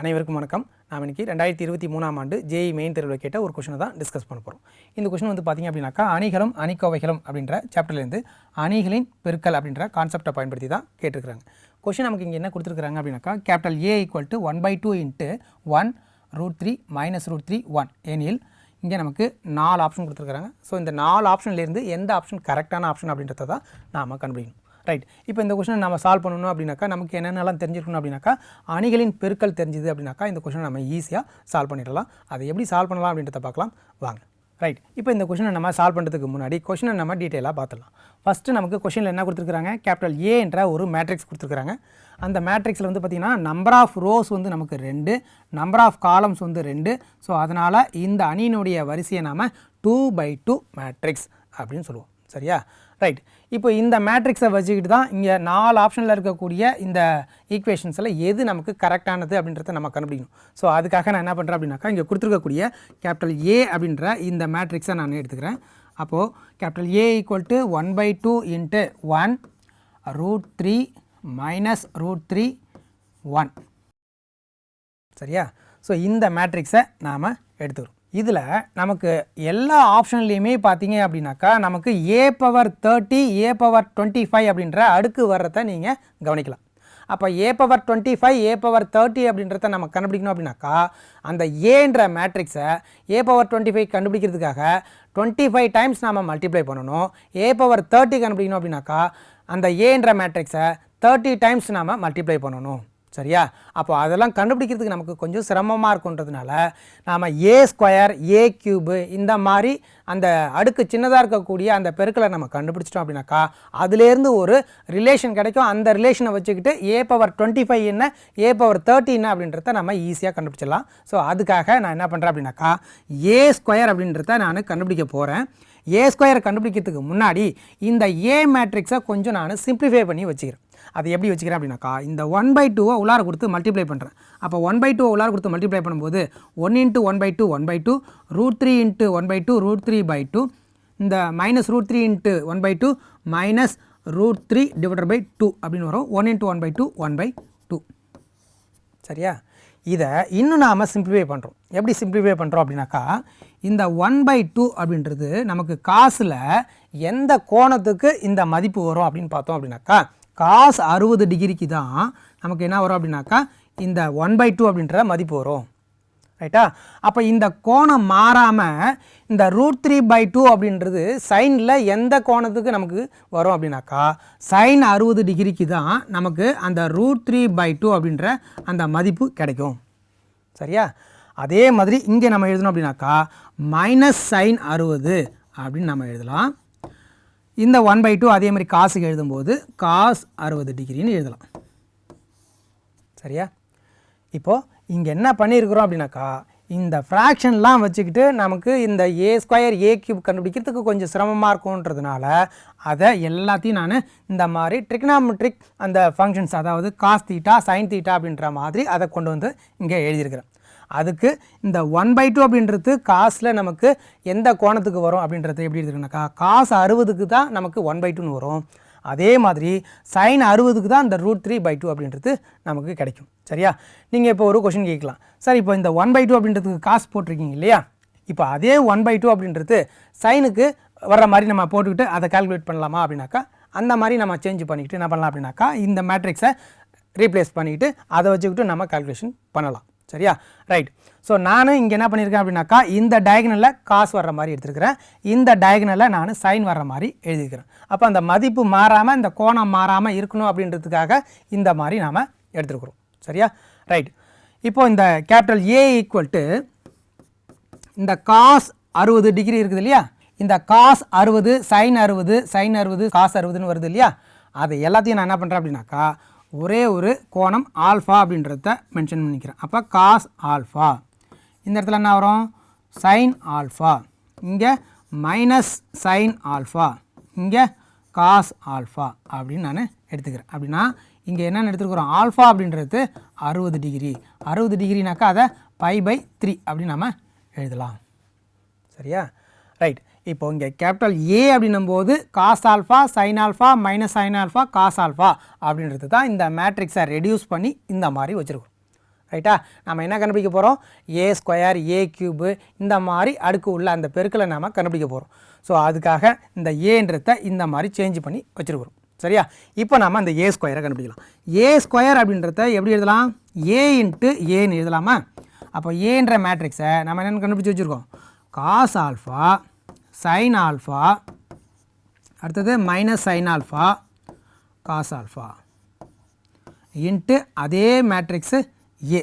அனைவருக்கும் வணக்கம். நாம் இன்னைக்கு ரெண்டாயிரத்தி இருபத்தி மூணாம் ஆண்டு ஜேஇ மெயின் தேர்வில் கேட்ட ஒரு கொஷனை தான் டிஸ்கஸ் பண்ண போகிறோம் இந்த கொஷின் வந்து பார்த்திங்க அப்படின்னாக்கா அணிகளும் அணிக்கோவைகளும் அப்படின்ற சாப்டர்லேருந்து அணிகளின் பெருக்கல் அப்படின்ற கான்செப்டை பயன்படுத்தி தான் கேட்டிருக்கிறாங்க. கொஷின் நமக்கு இங்கே என்ன கொடுத்துருக்காங்க அப்படின்னாக்கா capital A equal to one by two into one root three minus root three one எனில் இங்கே நமக்கு நாலு ஆப்ஷன் கொடுத்துருக்காங்க ஸோ இந்த நாலு ஆப்ஷன்லேருந்து எந்த ஆப்ஷன் கரெக்டான ஆப்ஷன் அப்படின்றத தான் நாம் கண்டுபிடிக்கணும். ரைட் இப்போ இந்த கொஷனை நம்ம சால்வ் பண்ணணும் அப்படின்னாக்கா நமக்கு என்னென்னலாம் தெரிஞ்சிருக்கணும் அப்படின்னாக்கா அணிகளின் பெருக்கல் தெரிஞ்சுது அப்படின்னாக்கா இந்த கொஷனை நம்ம ஈஸியாக சால்வ் பண்ணிடலாம். அதை எப்படி சால்வ் பண்ணலாம் அப்படின்றத பார்க்கலாம். வாங்க. ரைட் இப்போ இந்த கொஷனை நம்ம சால்வ் பண்ணுறதுக்கு முன்னாடி கொஷனை நம்ம டீட்டெயிலாக பார்த்துடலாம். ஃபஸ்ட்டு நமக்கு கொஷனில் என்ன கொடுத்துருக்காங்க கேபிட்டல் ஏ என்ற ஒரு மேட்ரிக்ஸ் கொடுத்துருக்காங்க அந்த மேட்ரிக்ஸில் வந்து பார்த்திங்கன்னா நம்பர் ஆஃப் ரோஸ் வந்து நமக்கு ரெண்டு நம்பர் ஆஃப் காலம்ஸ் வந்து ரெண்டு. ஸோ அதனால் இந்த அணியினுடைய வரிசையை நாம் டூ பை டூ மேட்ரிக்ஸ் அப்படின்னு சொல்லுவோம். சரியா? ரைட் இப்போ இந்த மேட்ரிக்ஸை வச்சுக்கிட்டு தான் இங்கே நாலு ஆப்ஷனில் இருக்கக்கூடிய இந்த ஈக்குவேஷன்ஸில் எது நமக்கு கரெக்டானது அப்படின்றத நம்ம கண்டுபிடிக்கணும். ஸோ அதுக்காக நான் என்ன பண்ணுறேன் அப்படின்னாக்கா இங்கே கொடுத்துருக்கக்கூடிய கேபிட்டல் ஏ அப்படின்ற இந்த மேட்ரிக்ஸை நான் எடுத்துக்கிறேன். அப்போது capital A equal to one by two into one root three minus root three one சரியா? ஸோ இந்த மேட்ரிக்ஸை நாம் எடுத்துக்கிறோம். இதில் நமக்கு எல்லா ஆப்ஷன்லேயுமே பார்த்தீங்க அப்படின்னாக்கா நமக்கு A power thirty A power twenty five அப்படின்ற அடுக்கு வர்றதை நீங்கள் கவனிக்கலாம். அப்போ A power twenty five A power thirty அப்படின்றத நம்ம கண்டுபிடிக்கணும் அப்படின்னாக்கா அந்த ஏன்ற மேட்ரிக்ஸை ஏ பவர் டுவெண்ட்டி ஃபைவ் கண்டுபிடிக்கிறதுக்காக டுவெண்ட்டி ஃபைவ் டைம்ஸ் நாம் மல்டிப்ளை பண்ணணும். ஏ பவர் தேர்ட்டி கண்டுபிடிக்கணும் அப்படின்னாக்கா அந்த ஏன்ற மேட்ரிக்ஸை தேர்ட்டி டைம்ஸ் நாம் மல்டிப்ளை பண்ணணும். சரியா? அப்போ அதெல்லாம் கண்டுபிடிக்கிறதுக்கு நமக்கு கொஞ்சம் சிரமமாக இருக்குன்றதுனால நாம் ஏ ஸ்கொயர் ஏ கியூபு இந்த மாதிரி அந்த அடுக்கு சின்னதாக இருக்கக்கூடிய அந்த பெருக்களை நம்ம கண்டுபிடிச்சிட்டோம் அப்படின்னாக்கா அதுலேருந்து ஒரு ரிலேஷன் கிடைக்கும். அந்த ரிலேஷனை வச்சுக்கிட்டு ஏ பவர் டுவெண்ட்டி ஃபைவ் என்ன ஏ பவர் தேர்ட்டி என்ன அப்படின்றத நம்ம ஈஸியாக கண்டுபிடிச்சிடலாம். ஸோ அதுக்காக நான் என்ன பண்ணுறேன் அப்படின்னாக்கா ஏ ஸ்கொயர் அப்படின்றத நான் கண்டுபிடிக்க போகிறேன் ஏ ஸ்கொயர் கண்டுபிடிக்கிறதுக்கு முன்னாடி இந்த ஏ மேட்ரிக்ஸை கொஞ்சம் நான் சிம்ப்ளிஃபை பண்ணி வச்சுக்கிறேன். அது எப்படி வச்சுக்கிறேன் அப்படின்னாக்கா இந்த ஒன் பை டூவை உள்ளார கொடுத்து மல்டிப்ளை பண்ணுறேன் அப்போ ஒன் பை டூ உள்ளார கொடுத்து மல்டிப்ளை பண்ணும்போது one into one by two one by two root three into one by two root three by two இந்த minus root three into one by two minus root three divided by two அப்படின்னு வரும். One into one by two one by two சரியா? இதை இன்னும் நாம் simplify பண்ணுறோம் எப்படி simplify பண்ணுறோம் அப்படின்னாக்கா இந்த ஒன் பை டூ அப்படின்றது நமக்கு காசில் எந்த கோணத்துக்கு இந்த மதிப்பு வரும் அப்படின்னு பார்த்தோம் அப்படின்னாக்கா காஸ் அறுபது டிகிரிக்கு தான் நமக்கு என்ன வரும் அப்படின்னாக்கா இந்த ஒன் பை டூ அப்படின்ற மதிப்பு வரும். ரைட்டா அப்போ இந்த கோணம் மாறாமல் இந்த ரூட் த்ரீ பை டூ அப்படின்றது சைனில் எந்த கோணத்துக்கு நமக்கு வரும் அப்படின்னாக்கா சைன் அறுபது டிகிரிக்கு தான் நமக்கு அந்த ரூட் த்ரீ பை டூ அப்படின்ற அந்த மதிப்பு கிடைக்கும். சரியா? அதே மாதிரி இங்கே நம்ம எழுதணும் அப்படின்னாக்கா மைனஸ் சைன் அறுபது அப்படின்னு நம்ம எழுதலாம். இந்த ஒன் பை டூ அதே மாதிரி காசுக்கு எழுதும்போது காஸ் அறுபது டிகிரின்னு எழுதலாம். சரியா? இப்போது இங்கே என்ன பண்ணியிருக்கிறோம் அப்படின்னாக்கா இந்த ஃப்ராக்ஷன்லாம் வச்சுக்கிட்டு நமக்கு இந்த ஏ ஸ்கொயர் ஏ கியூப் கண்டுபிடிக்கிறதுக்கு கொஞ்சம் சிரமமாக இருக்கும்ன்றதுனால அதை எல்லாத்தையும் நான் இந்த மாதிரி ட்ரிக்னாமெட்ரிக் அந்த ஃபங்க்ஷன்ஸ் அதாவது காஸ் தீட்டா சைன் தீட்டா அப்படின்ற மாதிரி அதை கொண்டு வந்து இங்கே எழுதியிருக்கிறேன். அதுக்கு இந்த ஒன் பை டூ அப்படின்றது காசில் நமக்கு எந்த கோணத்துக்கு வரும் அப்படின்றது எப்படி எடுத்துக்கணும்னாக்கா காசு அறுபதுக்கு தான் நமக்கு ஒன் பை டூன்னு வரும். அதே மாதிரி சைன் அறுபதுக்கு தான் இந்த ரூட் த்ரீ பை டூ அப்படின்றது நமக்கு கிடைக்கும். சரியா? நீங்கள் இப்போ ஒரு கொஷின் கேட்கலாம். சார் இப்போ இந்த ஒன் பை டூ அப்படின்றதுக்கு காசு போட்டிருக்கீங்க இல்லையா? இப்போ அதே ஒன் பை டூ அப்படின்றது சைனுக்கு வர்ற மாதிரி நம்ம போட்டுக்கிட்டு அதை கால்குலேட் பண்ணலாமா அப்படின்னாக்கா அந்த மாதிரி நம்ம சேஞ்ச் பண்ணிக்கிட்டு என்ன பண்ணலாம் அப்படின்னாக்கா இந்த மேட்ரிக்ஸை ரீப்ளேஸ் பண்ணிக்கிட்டு அதை வச்சுக்கிட்டு நம்ம கால்குலேஷன் பண்ணலாம். சரியா? ரைட் ஸோ நானும் இங்கே என்ன பண்ணியிருக்கேன் அப்படின்னாக்கா இந்த டயக்னலில் காசு வர்ற மாதிரி எடுத்துருக்கிறேன். இந்த டயக்னலில் நான் சைன் வர்ற மாதிரி எழுதிக்கிறேன் அப்போ அந்த மதிப்பு மாறாமல் இந்த கோணம் மாறாமல் இருக்கணும் அப்படின்றதுக்காக இந்த மாதிரி நாம் எடுத்துருக்குறோம். சரியா? ரைட் இப்போ இந்த கேபிட்டல் ஏ ஈக்குவல் டு இந்த காஸ் அறுபது டிகிரி இருக்குது இல்லையா? இந்த காஸ் அறுபது சைன் அறுபது சைன் அறுபது காசு அறுபதுன்னு வருது இல்லையா? அதை எல்லாத்தையும் நான் என்ன பண்ணுறேன் அப்படின்னாக்கா ஒரே ஒரு கோணம் ஆல்ஃபா அப்படின்றத மென்ஷன் பண்ணிக்கிறேன். அப்போ காஸ் ஆல்ஃபா. இந்த இடத்துல என்ன வரும்? Sine alpha. இங்கே மைனஸ் சைன் ஆல்ஃபா. இங்கே காஸ் ஆல்ஃபா அப்படின்னு நான் எடுத்துக்கிறேன். அப்படின்னா இங்கே என்னென்னு எடுத்துருக்குறோம்? ஆல்ஃபா அப்படின்றது அறுபது டிகிரி. அறுபது டிகிரினாக்கா அதை பை பை த்ரீ அப்படின்னு நம்ம எழுதலாம். சரியா? ரைட் இப்போ இங்கே கேபிட்டல் ஏ அப்படின்னும் போது cos alpha sine alpha minus sine alpha cos alpha அப்படின்றது தான் இந்த மேட்ரிக்ஸை ரெடியூஸ் பண்ணி இந்த மாதிரி வச்சுருக்கோம். ரைட்டா நம்ம என்ன கண்டுபிடிக்க போகிறோம் ஏ ஸ்கொயர் ஏ கியூபு இந்த மாதிரி அடுக்கு உள்ள அந்த பெருக்களை நாம் கண்டுபிடிக்க போகிறோம் ஸோ அதுக்காக இந்த ஏன்றத இந்த மாதிரி சேஞ்ச் பண்ணி வச்சுருக்கிறோம். சரியா? இப்போ நாம் அந்த ஏ ஸ்கொயரை கண்டுபிடிக்கலாம். ஏ ஸ்கொயர் அப்படின்றத எப்படி எழுதலாம்? ஏ இன்ட்டு ஏன்னு எழுதலாமா? அப்போ ஏன்ற மேட்ரிக்ஸை நம்ம என்னென்னு கண்டுபிடிச்சி வச்சுருக்கோம். காஸ் ஆல்ஃபா சைன் ஆல்ஃபா அடுத்தது minus sine alpha cos alpha into அதே மேட்ரிக்ஸு ஏ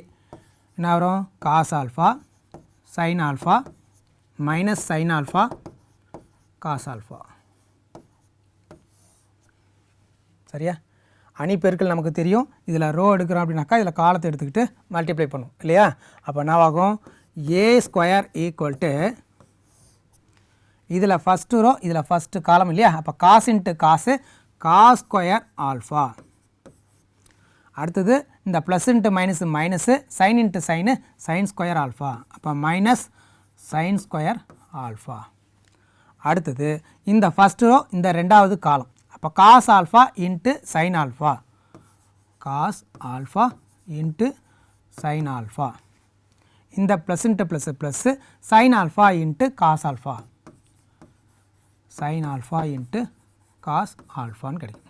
என்ன வரும்? Cos alpha sine alpha minus sine alpha cos alpha சரியா? அணி பெருக்கள் நமக்கு தெரியும். இதில் ரோ எடுக்கிறோம் அப்படின்னாக்கா இதில் காலத்தை எடுத்துக்கிட்டு மல்டிப்ளை பண்ணும். இல்லையா? அப்போ என்னவாகும்? ஏ ஸ்கொயர் ஈக்குவல் டு இதில் ஃபஸ்ட்டு ரோ இதில் ஃபஸ்ட்டு காலம் இல்லையா? அப்போ cos into cos cos square alpha அடுத்தது இந்த plus into minus minus sine into sine sine square alpha அப்போ மைனஸ் சைன் ஸ்கொயர் ஆல்ஃபா அடுத்தது இந்த ஃபஸ்ட்டு ரோ இந்த ரெண்டாவது காலம் அப்போ cos alpha into sine alpha cos alpha into sine alpha இந்த plus into plus plus sine alpha into cos alpha sine alpha into cos ஆல்ஃபான்னு கிடைக்கும்.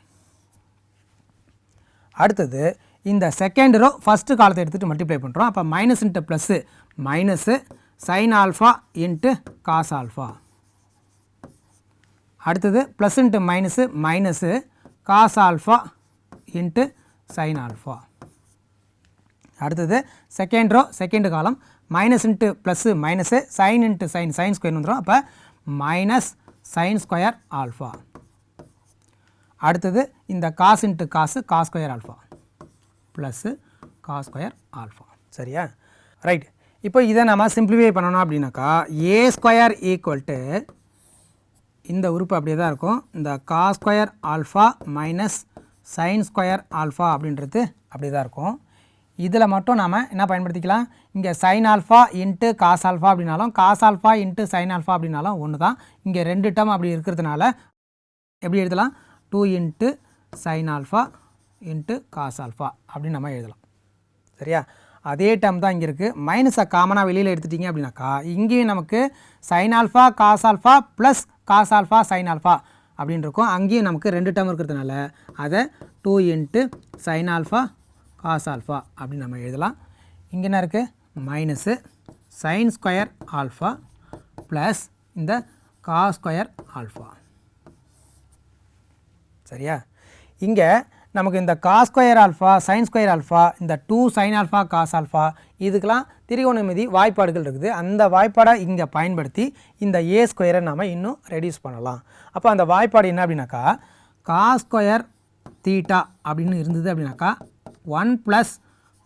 அடுத்தது இந்த செகண்ட் ரோ ஃபஸ்ட்டு காலத்தை எடுத்துகிட்டு மல்டிப்ளை பண்ணுறோம் அப்போ minus into plus minus sine alpha into cos alpha அடுத்தது plus into minus minus cos alpha into sine alpha அடுத்தது second row second column minus into plus minus sine into sine sine square வந்துடும் அப்போ minus sine square alpha அடுத்தது இந்த cos into cos cos square alpha plus cos square alpha சரியா? Right இப்போ இதை நம்ம simplify பண்ணணும் அப்படின்னாக்கா ஏ ஸ்கொயர் ஈக்குவல் டு இந்த உறுப்பு அப்படியே தான் இருக்கும். இந்த cos square alpha minus sine square alpha அப்படின்றது அப்படியே தான் இருக்கும். இதில் மட்டும் நாம் என்ன பயன்படுத்திக்கலாம்? இங்கே sine alpha into cos alpha அப்படின்னாலும் cos alpha into sine alpha அப்படின்னாலும் ஒன்று தான். இங்கே ரெண்டு டேர்ம் அப்படி இருக்கிறதுனால எப்படி எழுதலாம்? Two into sine alpha into cos alpha அப்படின்னு நம்ம எழுதலாம். சரியா? அதே டேர்ம் தான் இங்கே இருக்குது மைனஸை காமனாக வெளியில் எடுத்துட்டிங்க அப்படின்னாக்கா இங்கேயும் நமக்கு sine alpha cos alpha plus cos alpha sine alpha அப்படின்னு இருக்கும். அங்கேயும் நமக்கு ரெண்டு டம் இருக்கிறதுனால அதை two into sine alpha cos alpha அப்படின்னு நம்ம எழுதலாம். இங்கே என்ன இருக்குது minus sine square alpha plus இந்த காஸ் ஸ்கொயர் ஆல்ஃபா. சரியா? இங்கே நமக்கு இந்த cos square alpha sine square alpha இந்த two sine alpha cos alpha இதுக்கெலாம் திரிகோணமிதி வாய்ப்பாடுகள் இருக்குது. அந்த வாய்ப்பாடை இங்கே பயன்படுத்தி இந்த ஏ ஸ்கொயரை நாம் இன்னும் ரெடியூஸ் பண்ணலாம். அப்போ அந்த வாய்ப்பாடு என்ன அப்படின்னாக்கா காஸ் ஸ்கொயர் தீட்டா அப்படின்னு இருந்தது அப்படின்னாக்கா one plus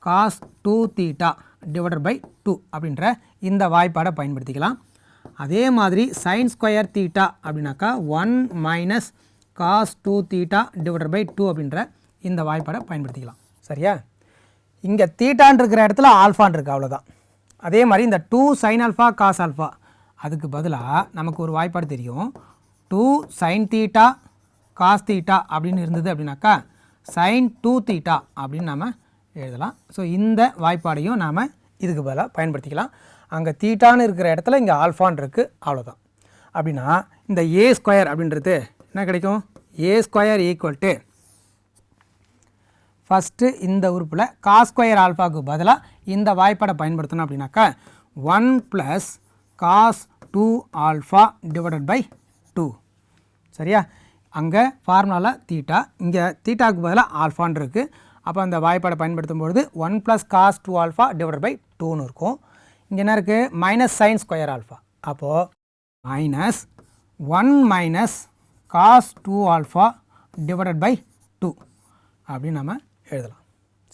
cos two theta divided by two அப்படின்ற இந்த வாய்ப்பாடை பயன்படுத்திக்கலாம். அதே மாதிரி சைன் ஸ்கொயர் தீட்டா அப்படின்னாக்கா one minus cos two theta divided by two அப்படின்ற இந்த வாய்ப்பாடை பயன்படுத்திக்கலாம். சரியா? இங்கே தீட்டான் இருக்கிற இடத்துல ஆல்ஃபான் இருக்குது அவ்வளோதான் அதே மாதிரி இந்த two sine alpha cos alpha அதுக்கு பதிலாக நமக்கு ஒரு வாய்ப்பாடு தெரியும். Two sine theta cos theta அப்படின்னு இருந்தது அப்படின்னாக்கா சைன் டூ தீட்டா அப்படின்னு நாம் எழுதலாம். ஸோ இந்த வாய்ப்பாடையும் நாம் இதுக்கு பதிலாக பயன்படுத்திக்கலாம். அங்கே தீட்டான்னு இருக்கிற இடத்துல இங்கே ஆல்ஃபான் இருக்குது அவ்வளோதான் அப்படின்னா இந்த ஏ ஸ்கொயர் அப்படின்றது என்ன கிடைக்கும்? A square equal to first இந்த உறுப்பில் காஸ் ஸ்கொயர் ஆல்ஃபாவுக்கு பதிலாக இந்த வாய்ப்பாடை பயன்படுத்தணும் அப்படின்னாக்கா one plus cos two alpha divided by two சரியா? அங்கே ஃபார்முலாவில் தீட்டா இங்கே தீட்டாவுக்கு பதிலாக ஆல்ஃபான் இருக்குது அப்போ அந்த வாய்ப்பாடை பயன்படுத்தும் பொழுது one plus cos two alpha divide by டூன்னு இருக்கும். இங்கே என்ன இருக்குது மைனஸ் சைன் ஸ்கொயர் ஆல்ஃபா அப்போது minus one minus cos two alpha divided by two அப்படின்னு நம்ம எழுதலாம்.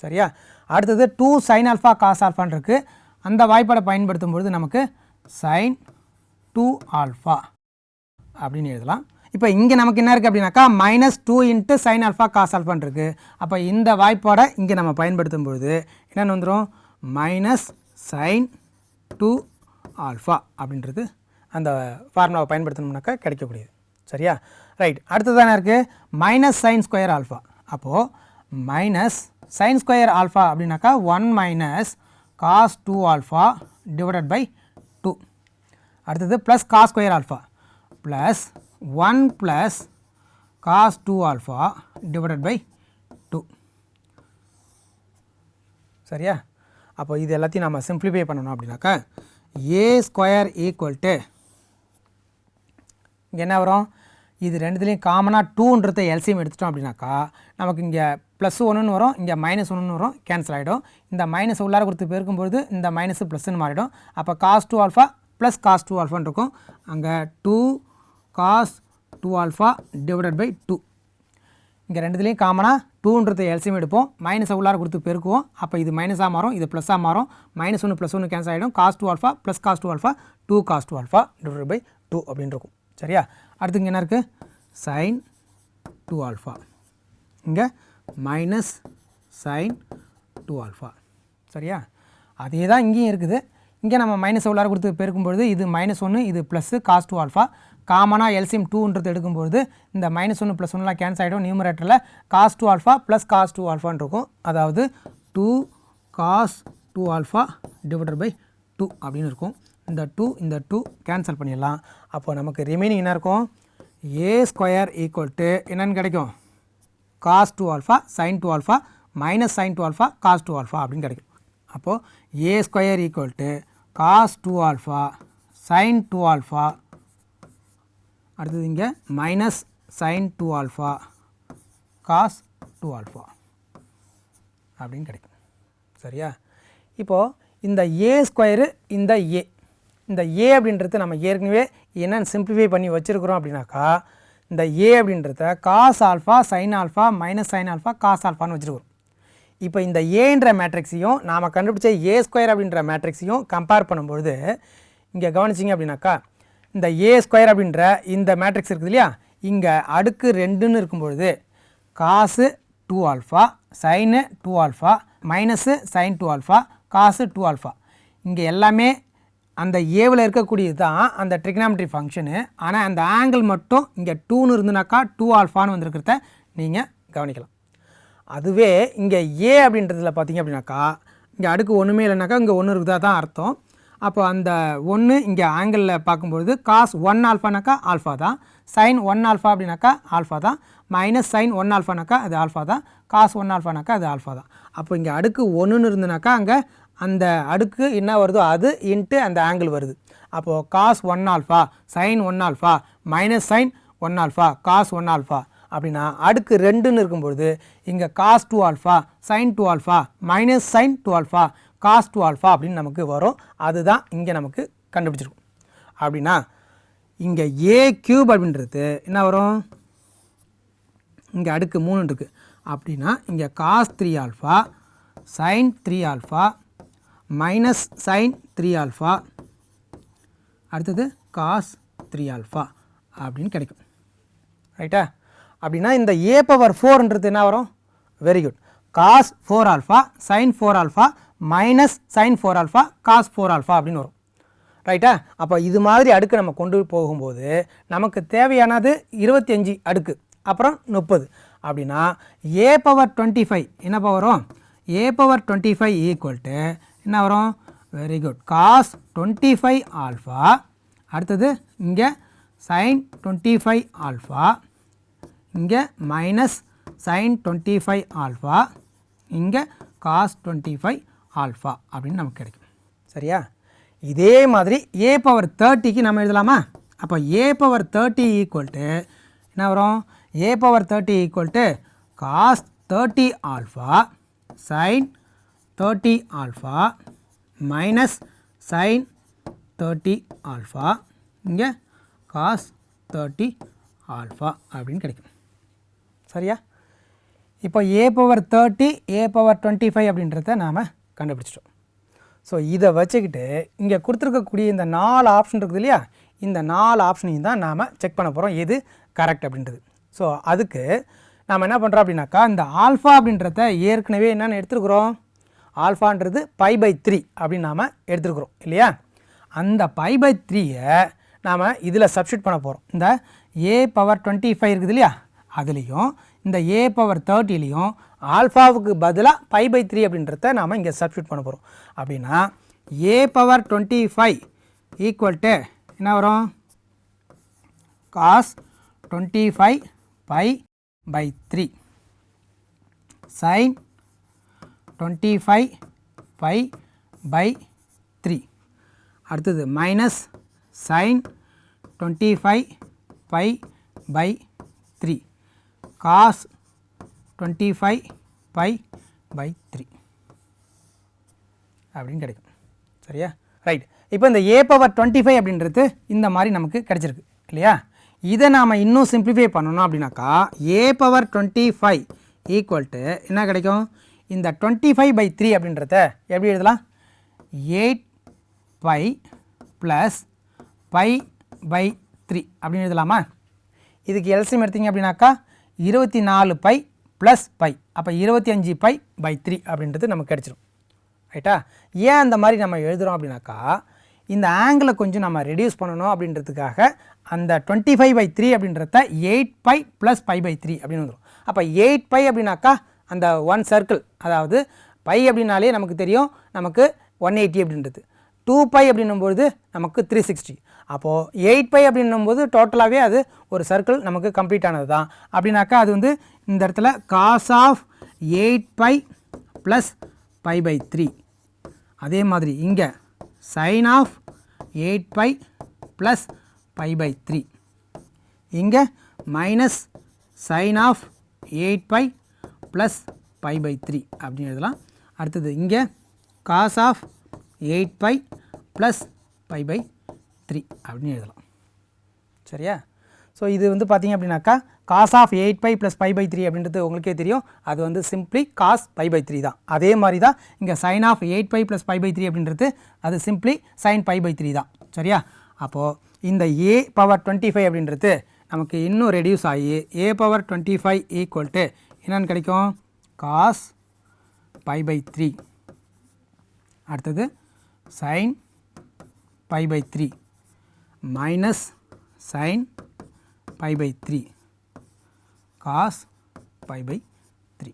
சரியா? அடுத்தது டூ சைன் ஆல்ஃபா காஸ் ஆல்ஃபான் இருக்குது அந்த வாய்ப்பாடை பயன்படுத்தும் பொழுது நமக்கு சைன் டூ ஆல்ஃபா அப்படின்னு எழுதலாம். இப்போ இங்கே நமக்கு என்ன இருக்குது அப்படின்னாக்கா minus two into sine alpha cos ஆல்ஃபான் இருக்குது அப்போ இந்த வாய்ப்பாடை இங்கே நம்ம பயன்படுத்தும் பொழுது என்னென்னு வந்துடும் மைனஸ் சைன் டூ ஆல்ஃபா அப்படின்றது அந்த ஃபார்முலாவை பயன்படுத்தணும்னாக்கா கிடைக்கக்கூடியது. சரியா? ரைட் அடுத்தது என்ன இருக்குது மைனஸ் சைன் ஸ்கொயர் ஆல்ஃபா அப்போது மைனஸ் சைன் ஸ்கொயர் ஆல்ஃபா அப்படின்னாக்கா one minus cos two alpha divided by two அடுத்தது plus cos square alpha plus one plus cos two alpha divided by two சரியா? அப்போ இது எல்லாத்தையும் நம்ம சிம்ப்ளிஃபை பண்ணணும் அப்படின்னாக்கா ஏ ஸ்கொயர் ஈக்குவல் டு இங்கே என்ன வரும்? இது ரெண்டுத்துலேயும் காமனாக டூன்றத எல்சிஎம் எடுத்துட்டோம் அப்படின்னாக்கா நமக்கு இங்கே ப்ளஸ் ஒன்றுன்னு வரும் இங்கே மைனஸ் ஒன்றுன்னு வரும் கேன்சல் ஆகிடும் இந்த மைனஸ் உள்ளார கொடுத்து பெருக்கும்பொழுது இந்த மைனஸ் ப்ளஸ்ன்னு மாறிடும். அப்போ cos two alpha plus cos two ஆல்ஃபான்னு இருக்கும். அங்கே two cos two alpha divided by two இங்கே ரெண்டுத்துலேயும் காமனாக டூன்றதை எல்சியம் எடுப்போம். மைனஸ் உள்ளார கொடுத்து பெருக்குவோம். அப்போ இது மைனஸாக மாறும் இது ப்ளஸ்ஸாக மாறும். மைனஸ் ஒன்று ப்ளஸ் ஒன்று கேன்சல் ஆகிடும் cos two alpha plus cos two alpha two cos two alpha divided by two அப்படின்னு இருக்கும். சரியா? அடுத்து இங்கே என்ன இருக்குது சைன் டூ ஆல்ஃபா இங்கே மைனஸ் சைன் டூ ஆல்ஃபா சரியா? அதே தான் இங்கேயும் இருக்குது. இங்கே நம்ம மைனஸ் உள்ளார கொடுத்து பெருக்கும்பொழுது இது மைனஸ் ஒன்று இது ப்ளஸ்ஸு காஸ் டூ ஆல்ஃபா காமனாக எல்சிஎம் டூன்றது எடுக்கும்போது இந்த மைனஸ் ஒன்று ப்ளஸ் ஒன்லாம் கேன்சல் ஆகிடும் நியூமரேட்டரில் cos two alpha plus cos two ஆல்ஃபான்னு இருக்கும். அதாவது two cos two alpha divided by two அப்படின்னு இருக்கும். இந்த டூ இந்த டூ கேன்சல் பண்ணிடலாம். அப்போ நமக்கு ரிமைனிங் என்ன இருக்கும்? ஏ ஸ்கொயர் ஈக்குவல் டு என்னென்னு கிடைக்கும்? Cos two alpha sine two alpha minus sine two alpha cos two alpha அப்படின்னு கிடைக்கும். அப்போது A square equal to cos two alpha sine two alpha அடுத்தது இங்கே minus sine two alpha cos two alpha அப்படின்னு கிடைக்கும். சரியா? இப்போது இந்த ஏ ஸ்கொயரு இந்த ஏ இந்த ஏ அப்படின்றது நம்ம ஏற்கனவே என்னென்னு சிம்பிளிஃபை பண்ணி வச்சுருக்குறோம் அப்படின்னாக்கா இந்த ஏ அப்படின்றத cos alpha sine alpha minus sine alpha cos ஆல்ஃபான்னு வச்சுருக்கோம் இப்போ இந்த ஏன்ற மேட்ரிக்ஸையும் நாம் கண்டுபிடிச்ச ஏ ஸ்கொயர் அப்படின்ற மேட்ரிக்ஸையும் கம்பேர் பண்ணும்பொழுது இங்கே கவனிச்சிங்க அப்படின்னாக்கா இந்த ஏ ஸ்கொயர் அப்படின்ற இந்த மேட்ரிக்ஸ் இருக்குது இல்லையா? இங்கே அடுக்கு ரெண்டுன்னு இருக்கும்பொழுது cos two alpha sine two alpha minus sine two alpha cos two alpha இங்கே எல்லாமே அந்த ஏவில் இருக்கக்கூடியது தான் அந்த ட்ரிக்னாமெட்ரி ஃபங்க்ஷனு ஆனால் அந்த ஆங்கிள் மட்டும் இங்கே டூன்னு இருந்துனாக்கா டூ ஆல்ஃபான்னு வந்திருக்கிறத நீங்கள் கவனிக்கலாம். அதுவே இங்கே ஏ அப்படின்றதுல பார்த்தீங்க அப்படின்னாக்கா இங்கே அடுக்கு ஒன்றுமே இல்லைனாக்கா இங்கே ஒன்று இருக்குதா தான் அர்த்தம். அப்போ அந்த ஒன்று இங்கே ஆங்கிளில் பார்க்கும்பொழுது காஸ் ஒன் ஆல்ஃபானாக்கா ஆல்ஃபா தான் சைன் ஒன் ஆல்ஃபா அப்படின்னாக்கா ஆல்ஃபா தான் மைனஸ் சைன் ஒன் ஆல்ஃபானாக்கா அது ஆல்ஃபா தான் காஸ் ஒன் ஆல்ஃபானாக்கா அது ஆல்ஃபா தான். அப்போ இங்கே அடுக்கு ஒன்றுன்னு இருந்துனாக்கா அங்கே அந்த அடுக்கு என்ன வருதோ அது இன்ட்டு அந்த ஆங்கிள் வருது. அப்போது cos one alpha sine one alpha minus sine one alpha cos one alpha அப்படின்னா அடுக்கு ரெண்டுன்னு இருக்கும்பொழுது இங்கே cos two alpha sine two alpha minus sine two alpha cos two alpha அப்படின்னு நமக்கு வரும். அதுதான் இங்கே நமக்கு கண்டுபிடிச்சிருக்கும். அப்படின்னா இங்கே ஏ க்யூப் அப்படின்றது என்ன வரும்? இங்கே அடுக்கு மூணு இருக்குது அப்படின்னா இங்கே cos three alpha sine three alpha minus sine three alpha அடுத்தது காஸ் த்ரீ ஆல்ஃபா அப்படின்னு கிடைக்கும். ரைட்டா அப்படின்னா இந்த ஏ பவர் ஃபோர்ன்றது என்ன வரும்? Very good cos four alpha sine four alpha minus sine four alpha cos four alpha அப்படின்னு வரும். ரைட்டா அப்போ இது மாதிரி அடுக்கு நம்ம கொண்டு போகும்போது நமக்கு தேவையானது இருபத்தி அஞ்சு அடுக்கு அப்புறம் முப்பது. அப்படின்னா ஏ பவர் டுவெண்ட்டி ஃபைவ் என்ன வரும்? A power twenty five equal to என்ன வரும்? Very good cos twenty five alpha அடுத்தது இங்கே சைன் டுவெண்ட்டி ஃபைவ் ஆல்ஃபா இங்கே minus sine twenty five alpha இங்கே காஸ் டுவெண்ட்டி ஃபைவ் ஆல்ஃபா அப்படின்னு நமக்கு கிடைக்கும். சரியா? இதே மாதிரி ஏ பவர் தேர்ட்டிக்கு நம்ம எழுதலாமா? அப்போ A power thirty equal to என்ன வரும்? A power thirty equal to cos thirty alpha sine thirty alpha minus sine thirty alpha இங்கே காஸ் தேர்ட்டி ஆல்ஃபா அப்படின்னு கிடைக்கும். சரியா? இப்போ A power thirty A power twenty five அப்படின்றத நாம் கண்டுபிடிச்சிட்டோம். ஸோ இதை வச்சுக்கிட்டு இங்கே கொடுத்துருக்கக்கூடிய இந்த நாலு ஆப்ஷன் இருக்குது இல்லையா? இந்த நாலு ஆப்ஷனையும் தான் நாம் செக் பண்ண போகிறோம் எது கரெக்ட் அப்படின்றது. ஸோ அதுக்கு நாம் என்ன பண்ணுறோம் அப்படின்னாக்கா இந்த ஆல்ஃபா அப்படின்றத ஏற்கனவே என்னென்னு எடுத்துருக்குறோம். ஆல்ஃபான்றது பை பை த்ரீ அப்படின்னு நாம் எடுத்துருக்குறோம் இல்லையா? அந்த பை பை த்ரீயை நாம் இதில் சப்ஸ்டியூட் பண்ண போகிறோம் இந்த ஏ பவர் டுவெண்ட்டி ஃபைவ் இருக்குது இல்லையா? அதுலேயும் இந்த ஏ பவர் தேர்ட்டிலையும் ஆல்ஃபாவுக்கு பதிலாக பை பை த்ரீ அப்படின்றத நாம் இங்கே சப்ஸ்டியூட் பண்ண போகிறோம் அப்படின்னா A power twenty five equal to என்ன வரும்? Cos twenty five pi by three sine twenty five pi by three அடுத்தது minus sine twenty five pi by three cos twenty five pi by three அப்படின்னு கிடைக்கும். சரியா? Right இப்போ இந்த A power twenty five அப்படின்றது இந்த மாதிரி நமக்கு கிடச்சிருக்கு. இல்லையா? இதை நாம் இன்னும் சிம்பிளிஃபை பண்ணணும் அப்படின்னாக்கா A power twenty five equal to என்ன கிடைக்கும்? இந்த டுவெண்ட்டி ஃபைவ் பை த்ரீ அப்படின்றத எப்படி எழுதலாம்? Eight pi plus pi by three அப்படின்னு எழுதலாமா? இதுக்கு எல்சியம் எடுத்தீங்க அப்படின்னாக்கா இருபத்தி நாலு பை ப்ளஸ் பை அப்போ இருபத்தி அஞ்சு பை பை த்ரீ அப்படின்றது நமக்கு கிடச்சிரும். ரைட்டா ஏன் அந்த மாதிரி நம்ம எழுதுகிறோம் அப்படின்னாக்கா இந்த ஆங்கிளை கொஞ்சம் நம்ம ரெடியூஸ் பண்ணணும் அப்படின்றதுக்காக அந்த டுவெண்ட்டி ஃபைவ் பை த்ரீ அப்படின்றத eight pi plus pi by three அப்படின்னு வந்துடும் அப்போ எயிட் பை அப்படின்னாக்கா அந்த ஒன் சர்க்கிள் அதாவது பை அப்படின்னாலே நமக்கு தெரியும் நமக்கு ஒன் எயிட்டி அப்படின்றது. டூ பை அப்படின்னும்பொழுது நமக்கு த்ரீ சிக்ஸ்டி அப்போது எயிட் பை அப்படின்னும்போது டோட்டலாகவே அது ஒரு சர்க்கிள் நமக்கு கம்ப்ளீட் ஆனது தான் அப்படின்னாக்கா அது வந்து இந்த இடத்துல cos of eight pi plus pi by three அதே மாதிரி இங்கே sine of eight pi plus pi by three இங்கே minus sine of eight pi plus pi by three அப்படின்னு எழுதலாம். அடுத்தது இங்கே cos of eight pi plus pi by three அப்படின்னு எழுதலாம். சரியா? ஸோ இது வந்து பார்த்தீங்க அப்படின்னாக்கா cos of eight pi plus pi by three அப்படின்றது உங்களுக்கே தெரியும். அது வந்து simply cos pi by three தான். அதே மாதிரி தான் இங்கே sine of eight pi plus pi by three அப்படின்றது அது simply sine pi by three தான். சரியா? அப்போது இந்த ஏ பவர் டுவெண்ட்டி ஃபைவ் அப்படின்றது நமக்கு இன்னும் ரெடியூஸ் ஆகி A power twenty five equal to என்னென்னு கிடைக்கும்? காஸ் பை பை த்ரீ அடுத்தது sine pi by three minus sine pi by three cos pi by three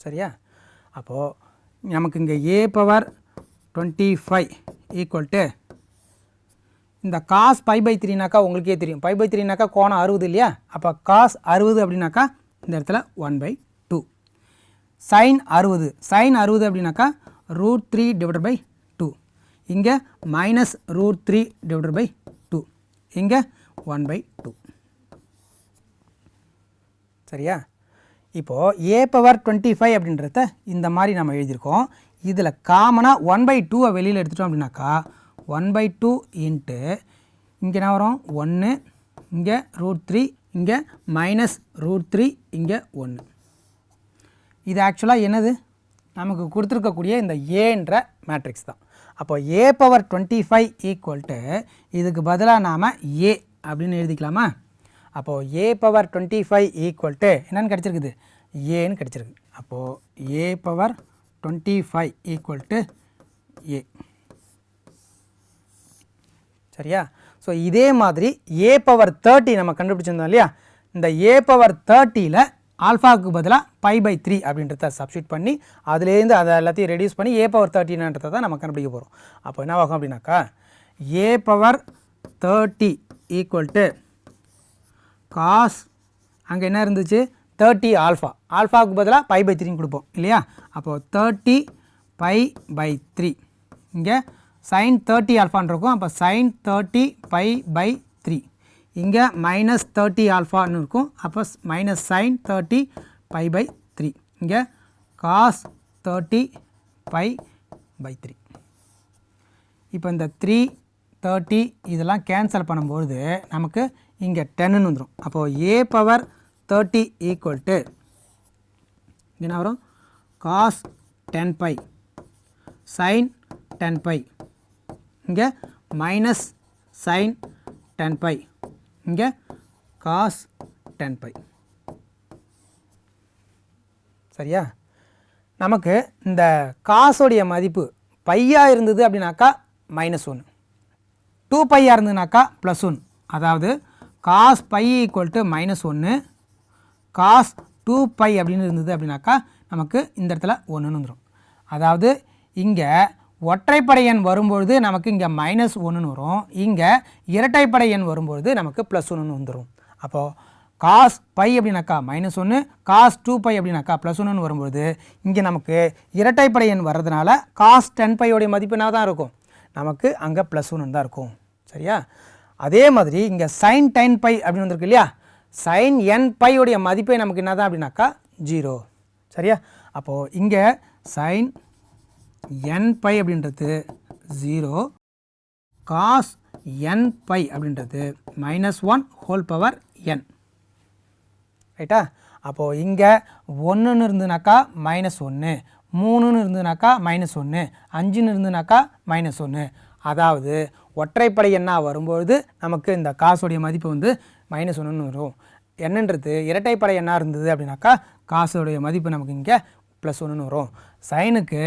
சரியா? அப்போது நமக்கு இங்கே A power twenty five equal to இந்த காஸ் பை பை த்ரீனாக்கா உங்களுக்கே தெரியும். பை பை த்ரீனாக்கா கோணம் அறுபது இல்லையா? அப்போ காஸ் அறுபது அப்படின்னாக்கா இந்த இடத்துல ஒன் பை டூ சைன் அறுபது சைன் அறுபது அப்படின்னாக்கா ரூட் த்ரீ டிவைடட் பை இங்கே minus root three divided by two இங்கே ஒன் பை டூ சரியா? இப்போது ஏ பவர் டுவெண்ட்டி ஃபைவ் அப்படின்றத இந்த மாதிரி நம்ம எழுதியிருக்கோம். இதில் காமனாக ஒன் பை டூவை வெளியில் எடுத்துட்டோம் அப்படின்னாக்கா ஒன் பை டூ இன்ட்டு இங்கே என்ன வரும்? ஒன்று இங்கே ரூட் த்ரீ இங்கே மைனஸ் ரூட் த்ரீ இங்கே ஒன்று இது ஆக்சுவலாக என்னது? நமக்கு கொடுத்துருக்கக்கூடிய இந்த ஏன்ற மேட்ரிக்ஸ் தான். அப்போ A power twenty five equal to இதுக்கு பதிலாக நாம் ஏ அப்படின்னு எழுதிக்கலாமா? அப்போது A power twenty five equal to என்னென்னு கிடச்சிருக்குது? ஏன்னு கிடச்சிருக்கு. அப்போது A power twenty five equal to A சரியா? ஸோ இதே மாதிரி ஏ பவர் தேர்ட்டி நம்ம கண்டுபிடிச்சிருந்தோம் இல்லையா? இந்த ஏ பவர் தேர்ட்டியில் ஆல்ஃபாவுக்கு பதிலாக பை பை த்ரீ அப்படின்றத சப்ஸ்டியூட் பண்ணி அதுலேருந்து அதை எல்லாத்தையும் ரெடியூஸ் பண்ணி ஏ பவர் தேர்ட்டின்றதை தான் நம்ம கண்டுபிடிக்க போகிறோம் அப்போ என்ன ஆகும் அப்படின்னாக்கா A power thirty equal to cos அங்கே என்ன இருந்துச்சு? தேர்ட்டி ஆல்ஃபா ஆல்ஃபாவுக்கு பதிலாக பை பை த்ரீன்னு கொடுப்போம் இல்லையா? அப்போது தேர்ட்டி பை பை த்ரீ இங்கே சைன் தேர்ட்டி ஆல்ஃபான் இருக்கும். அப்போ சைன் தேர்ட்டி பை பை இங்கே மைனஸ் தேர்ட்டி ஆல்ஃபான்னு இருக்கும். அப்போ minus sine thirty pi by three இங்கே cos thirty pi by three இப்போ இந்த த்ரீ தேர்ட்டி இதெல்லாம் கேன்சல் பண்ணும்பொழுது நமக்கு இங்கே டென்னு வந்துடும் அப்போது A power thirty equal to என்ன வரும்? Cos ten pi sine ten pi இங்கே மைனஸ் சைன் டென் பை இங்கே காஸ் டென் பை சரியா? நமக்கு இந்த காசோடைய மதிப்பு பையாக இருந்தது அப்படின்னாக்கா மைனஸ் ஒன்று டூ பையாக இருந்ததுனாக்கா ப்ளஸ் ஒன் அதாவது cos pi equal to minus ஒன்று காஸ் டூ பை அப்படின்னு இருந்தது அப்படின்னாக்கா நமக்கு இந்த இடத்துல ஒன்றுன்னு வந்துடும் அதாவது இங்கே ஒற்றைப்படை எண் வரும்பொழுது நமக்கு இங்கே மைனஸ் ஒன்றுன்னு வரும். இங்கே இரட்டைப்படை எண் வரும்பொழுது நமக்கு ப்ளஸ் ஒன்றுன்னு வந்துடும் அப்போது காஸ் பை அப்படின்னாக்கா மைனஸ் ஒன்று காஸ் டூ பை அப்படின்னாக்கா ப்ளஸ் ஒன்றுன்னு வரும்பொழுது இங்கே நமக்கு இரட்டைப்படை எண் வர்றதுனால காஸ் டென் பையோடைய மதிப்புனா தான் இருக்கும். நமக்கு அங்கே ப்ளஸ் ஒன்று தான் இருக்கும். சரியா? அதே மாதிரி இங்கே சைன் டென் பை அப்படின்னு வந்திருக்கு இல்லையா? சைன் என் பையோடைய மதிப்பே நமக்கு என்ன தான் அப்படின்னாக்கா ஜீரோ சரியா? அப்போது இங்கே சைன் என் பை அப்படின்றது ஜீரோ காஸ் என் பை அப்படின்றது minus one whole power n ரைட்டா அப்போது இங்கே ஒன்றுன்னு இருந்ததுனாக்கா மைனஸ் ஒன்று மூணுன்னு இருந்ததுனாக்கா மைனஸ் ஒன்று அஞ்சுன்னு இருந்ததுனாக்கா மைனஸ் ஒன்று அதாவது ஒற்றைப்படை என்ன வரும்பொழுது நமக்கு இந்த காசுடைய மதிப்பு வந்து மைனஸ் ஒன்றுன்னு வரும். என்னன்றது இரட்டைப்படை என்ன இருந்தது அப்படின்னாக்கா காசுடைய மதிப்பு நமக்கு இங்கே ப்ளஸ் ஒன்றுன்னு வரும். சைனுக்கு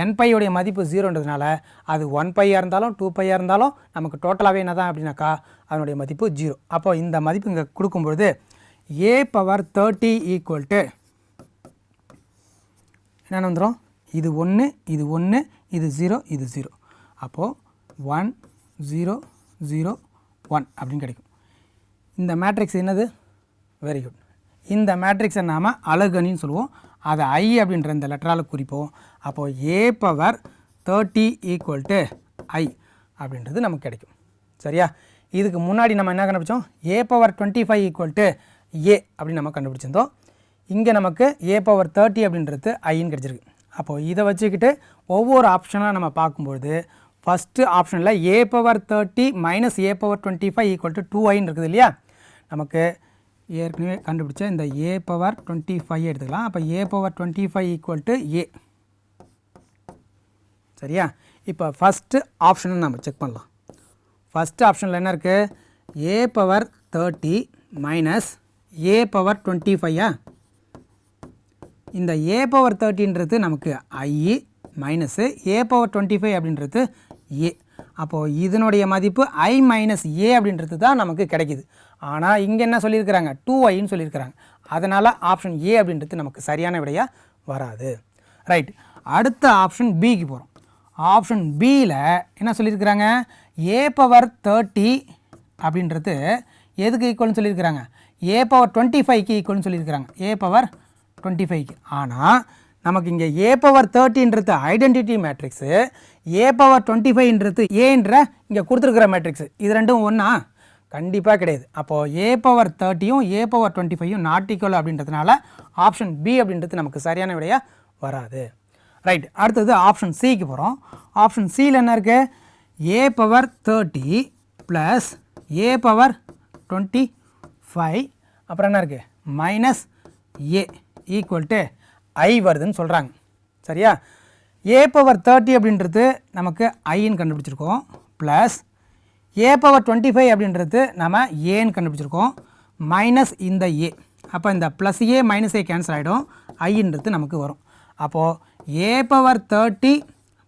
என் பையோடைய மதிப்பு ஜீரோன்றதுனால அது ஒன் பையாக இருந்தாலும் டூ பையாக இருந்தாலும் நமக்கு டோட்டலாகவே என்ன தான் அப்படின்னாக்கா அதனுடைய மதிப்பு ஜீரோ அப்போ இந்த மதிப்பு இங்கே கொடுக்கும்பொழுது A power thirty equal to என்னென்ன வந்துடும் இது ஒன்று இது ஒன்று இது ஜீரோ இது ஜீரோ அப்போது ஒன் ஜீரோ ஜீரோ ஒன் அப்படின்னு கிடைக்கும். இந்த மேட்ரிக்ஸ் என்னது? வெரி குட் இந்த மேட்ரிக்ஸை நாம் அழகணின்னு சொல்லுவோம். அதை ஐ அப்படின்ற இந்த லெட்டரால் குறிப்போம். அப்போது A power thirty equal to I அப்படின்றது நமக்கு கிடைக்கும். சரியா? இதுக்கு முன்னாடி நம்ம என்ன கண்டுபிடிச்சோம்? A power twenty five equal to A அப்படின்னு நம்ம கண்டுபிடிச்சிருந்தோம். இங்கே நமக்கு ஏ பவர் தேர்ட்டி அப்படின்றது ஐன்னு கிடச்சிருக்கு. அப்போது இதை வச்சுக்கிட்டு ஒவ்வொரு ஆப்ஷனாக நம்ம பார்க்கும்பொழுது ஃபஸ்ட்டு ஆப்ஷனில் A power thirty minus A power twenty five equal to two ஐன்னு இருக்குது இல்லையா? நமக்கு ஏற்கனவே கண்டுபிடிச்ச இந்த ஏ பவர் டுவெண்ட்டி ஃபைவ் எடுத்துக்கலாம். அப்போ A power twenty five equal to A சரியா? இப்போ ஃபஸ்ட்டு ஆப்ஷனை நம்ம செக் பண்ணலாம். ஃபஸ்ட்டு ஆப்ஷனில் என்ன இருக்குது A power thirty minus A power twenty ஃபையா இந்த ஏ பவர் தேர்ட்டின்றது நமக்கு I minus A power twenty five அப்படின்றது ஏ அப்போது இதனுடைய மதிப்பு ஐ மைனஸ் ஏ அப்படின்றது தான் நமக்கு கிடைக்குது. ஆனால் இங்கே என்ன சொல்லியிருக்கிறாங்க? டூ ஐன்னு சொல்லியிருக்கிறாங்க. அதனால் ஆப்ஷன் ஏ அப்படின்றது நமக்கு சரியான விடையாக வராது. ரைட் அடுத்த ஆப்ஷன் பிக்கு போகிறோம் ஆப்ஷன் பியில் என்ன சொல்லியிருக்கிறாங்க? ஏ பவர் தேர்ட்டி அப்படின்றது எதுக்கு ஈக்குவல்னு சொல்லியிருக்கிறாங்க? ஏ பவர் டுவெண்ட்டி ஃபைவ்க்கு ஈக்குவல்னு சொல்லியிருக்கிறாங்க. ஏ பவர் டுவெண்ட்டி ஃபைவ்க்கு ஆனால் நமக்கு இங்கே A power தேர்ட்டின்றது identity matrix A power twenty ஃபைவ்ன்றது ஏன்ற இங்கே கொடுத்துருக்குற மேட்ரிக்ஸ் இது ரெண்டும் ஒன்றா கண்டிப்பாக கிடையாது. அப்போது ஏ பவர் தேர்ட்டியும் ஏ பவர் டுவெண்ட்டி ஃபைவும் நாட் அப்படின்றதுனால ஆப்ஷன் பி அப்படின்றது நமக்கு சரியான விடையாக வராது. ரைட் அடுத்தது ஆப்ஷன் சிக்கு போகிறோம் ஆப்ஷன் சியில் என்ன இருக்குது A power thirty plus A power twenty five அப்புறம் என்ன இருக்குது minus A equal to I வருதுன்னு சொல்கிறாங்க சரியா? ஏ பவர் தேர்ட்டி அப்படின்றது நமக்கு ஐன்னு கண்டுபிடிச்சிருக்கோம். Plus A power twenty five அப்படின்றது நம்ம ஏன்னு கண்டுபிடிச்சிருக்கோம். மைனஸ் இந்த ஏ அப்போ இந்த plus A minus A cancel ஆகிடும் ஐன்றது நமக்கு வரும். அப்போது A power thirty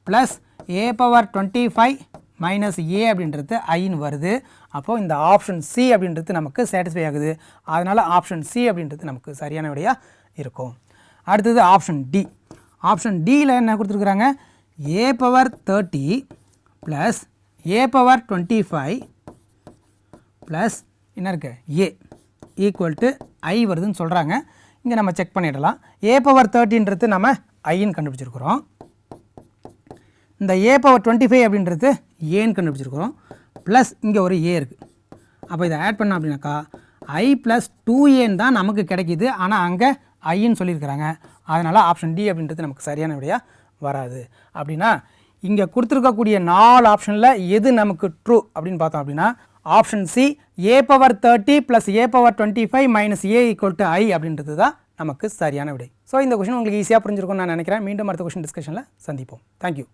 plus A power twenty five minus A அப்படின்றது ஐன்னு வருது. அப்போது இந்த ஆப்ஷன் சி அப்படின்றது நமக்கு சாட்டிஸ்ஃபை ஆகுது. அதனால் ஆப்ஷன் சி அப்படின்றது நமக்கு சரியான விடையாக இருக்கும். அடுத்தது ஆப்ஷன் டி ஆப்ஷன் டியில் என்ன கொடுத்துருக்குறாங்க? A power thirty plus A power twenty five plus என்ன இருக்கு? ஏ ஈக்குவல் டு ஐ வருதுன்னு சொல்கிறாங்க இங்கே நம்ம செக் பண்ணிடலாம். ஏ பவர் தேர்ட்டின்றது நம்ம ஐன்னு கண்டுபிடிச்சிருக்கிறோம். இந்த ஏ பவர் டுவெண்ட்டி ஃபைவ் அப்படின்றது ஏன்னு கண்டுபிடிச்சிருக்கிறோம். ப்ளஸ் இங்கே ஒரு ஏ இருக்குது அப்போ இதை ஆட் பண்ணோம் அப்படின்னாக்கா ஐ ப்ளஸ் டூ ஏன்னு தான் நமக்கு கிடைக்கிது. ஆனால் அங்கே ஐன்னு சொல்லியிருக்கிறாங்க. அதனால் ஆப்ஷன் டி அப்படின்றது நமக்கு சரியான விடையாக வராது. அப்படின்னா இங்கே கொடுத்துருக்கக்கூடிய நாலு ஆப்ஷனில் எது நமக்கு ட்ரூ அப்படின்னு பார்த்தோம் அப்படின்னா option C A power thirty plus A power twenty five minus A equal to I அப்படின்றது தான் நமக்கு சரியான விடை. ஸோ இந்த கொஷின் உங்களுக்கு ஈஸியாக புரிஞ்சிருக்கும்னு நான் நினைக்கிறேன். மீண்டும் அடுத்த கொஷின் டிஸ்கஷனில் சந்திப்போம். தேங்க்யூ